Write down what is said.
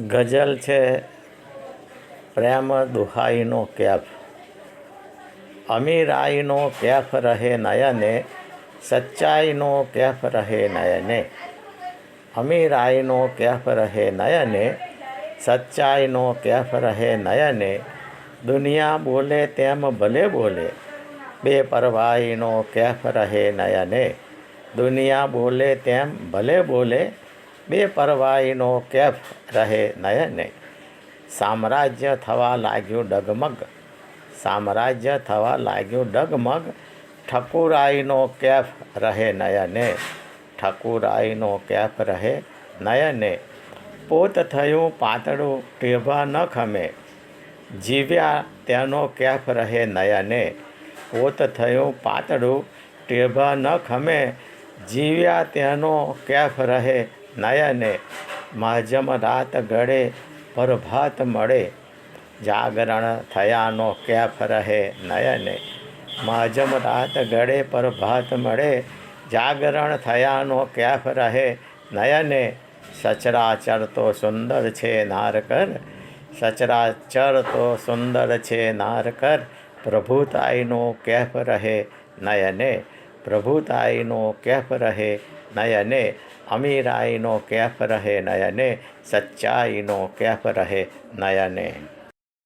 ગઝલ છે, પ્રેમ દુહાઈનો કેફ. અમીરાઈનો કેફ રહે નયને, સચ્ચાઈનો કેફ રહે નયને. અમીરાઈનો કેફ રહે નયને, સચ્ચાઈનો કેફ રહે નયને. દુનિયા બોલે તેમ ભલે બોલે બે પરવાઈનો કેફ રહે નયને. દુનિયા બોલે તેમ ભલે બોલે બે પરવાઈનો કેફ રહે નયને સામ્રાજ્ય થવા લાગ્યું ડગમગ. સામ્રાજ્ય થવા લાગ્યું ડગમગ. ઠકુરાઈનો કેફ રહે નયને ઠકુરાઈનો કેફ રહે નયને પોત થયું પાતળું ટેભા ન ખમે. જીવ્યા તેનો કેફ રહે નયને પોત થયું પાતળું ટેભા ન ખમે. જીવ્યા તેનો કેફ રહે નયને માજમ રાત ગળે પ્રભાત મળે. જાગરણ થયાનો કેફ રહે નયને માજમ રાત ગળે પ્રભાત મળે. જાગરણ થયાનો કેફ રહે નયને સચરાચર તો સુંદર છે નારકર. સચરાચર તો સુંદર છે નારકર. પ્રભુતાઈનો કેફ રહે નયને પ્રભુતાઈનો કેફ રહે નયને અમીરાઈનો કેફ રહે નયને સચ્ચાઈનો કેફ રહે નયને